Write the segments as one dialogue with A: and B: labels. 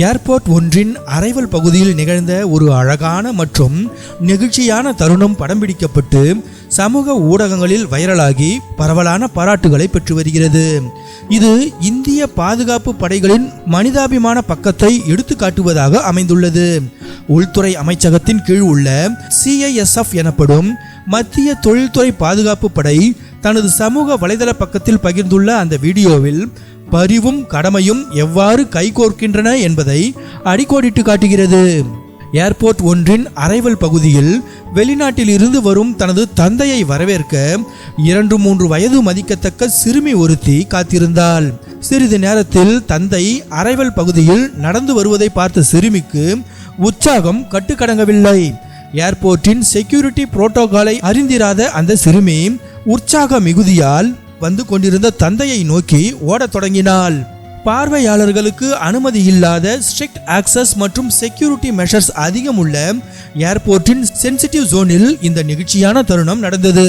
A: Airport ஒன்றின் arrival பகுதியில் நிகழ்ந்த ஒரு அழகான மற்றும் நெகிழ்ச்சியான தருணம் படம் பிடிக்கப்பட்டு சமூக ஊடகங்களில் வைரலாகி பரவலான பாராட்டுகளை பெற்று வருகிறது. இது இந்திய பாதுகாப்பு படைகளின் மனிதாபிமான பக்கத்தை எடுத்து காட்டுவதாக அமைந்துள்ளது. உள்துறை அமைச்சகத்தின் கீழ் உள்ள சிஐஎஸ்எஃப் எனப்படும் மத்திய தொழில்துறை பாதுகாப்பு படை தனது சமூக வலைதள பக்கத்தில் பகிர்ந்துள்ள அந்த வீடியோவில் பரிவும் கடமையும் எவ்வாறு கைகோர்க்கின்றன என்பதை அடிக்கோடிட்டு காட்டுகிறது. ஏர்போர்ட் ஒன்றின் அரைவல் பகுதியில் வெளிநாட்டில் இருந்து வரும் தனது தந்தையை வரவேற்க இரண்டு மூன்று வயது மதிக்கத்தக்க சிறுமி ஒருத்தி காத்திருந்தாள். சிறிது நேரத்தில் தந்தை அரைவல் பகுதியில் நடந்து வருவதை பார்த்த சிறுமிக்கு உற்சாகம் கட்டுக்கடங்கவில்லை. ஏர்போர்ட்டின் செக்யூரிட்டி புரோட்டோகாலை அறிந்திராத அந்த சிறுமி உற்சாக மிகுதியால் வந்து கொண்டிருந்த தந்தையை நோக்கி ஓடத் தொடங்கினாள். பார்வையாளர்களுக்கு அனுமதி இல்லாத ஸ்ட்ரிக்ட் ஆக்சஸ் மற்றும் செக்யூரிட்டி மெஷர்ஸ் அதிகம் உள்ள ஏர்போர்ட்டின் சென்சிட்டிவ் ஜோனில் இந்த நிகழ்ச்சியான தருணம் நடந்தது.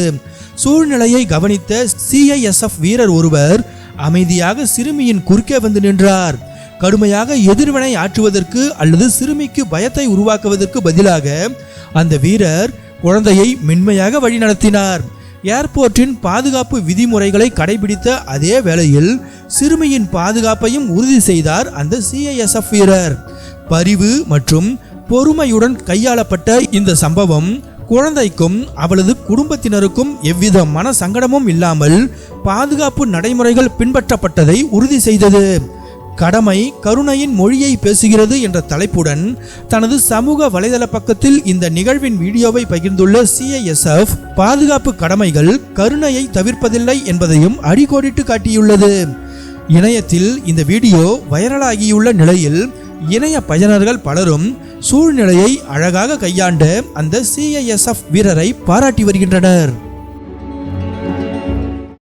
A: சூழ்நிலையை கவனித்த சிஐஎஸ்எஃப் வீரர் ஒருவர் அமைதியாக சிறுமியின் குறுக்கே வந்து நின்றார். கடுமையாக எதிர்வினை ஆற்றுவதற்கு அல்லது சிறுமிக்கு பயத்தை உருவாக்குவதற்கு பதிலாக அந்த வீரர் குழந்தையை மென்மையாக வழிநடத்தினார். ஏர்போர்ட்டின் பாதுகாப்பு விதிமுறைகளை கடைபிடித்த அதே வேளையில் சிறுமியின் பாதுகாப்பையும் உறுதி செய்தார் அந்த சிஐஎஸ்எஃப் வீரர். பரிவு மற்றும் பொறுமையுடன் கையாளப்பட்ட இந்த சம்பவம் குழந்தைக்கும் அவளது குடும்பத்தினருக்கும் எவ்வித மன சங்கடமும் இல்லாமல் பாதுகாப்பு நடைமுறைகள் பின்பற்றப்பட்டதை உறுதி செய்தது. கடமை கருணையின் மொழியை பேசுகிறது என்ற தலைப்புடன் தனது சமூக வலைதள பக்கத்தில் இந்த நிகழ்வின் வீடியோவை பகிர்ந்துள்ள சிஐஎஸ்எஃப் பாதுகாப்பு கடமைகள் கருணையை தவிர்ப்பதில்லை என்பதையும் அடிக்கோடிட்டு காட்டியுள்ளது. இணையத்தில் இந்த வீடியோ வைரலாகியுள்ள நிலையில் இணைய பயனர்கள் பலரும் சூழ்நிலையை அழகாக கையாண்ட அந்த சிஐஎஸ்எஃப் வீரரை பாராட்டி வருகின்றனர்.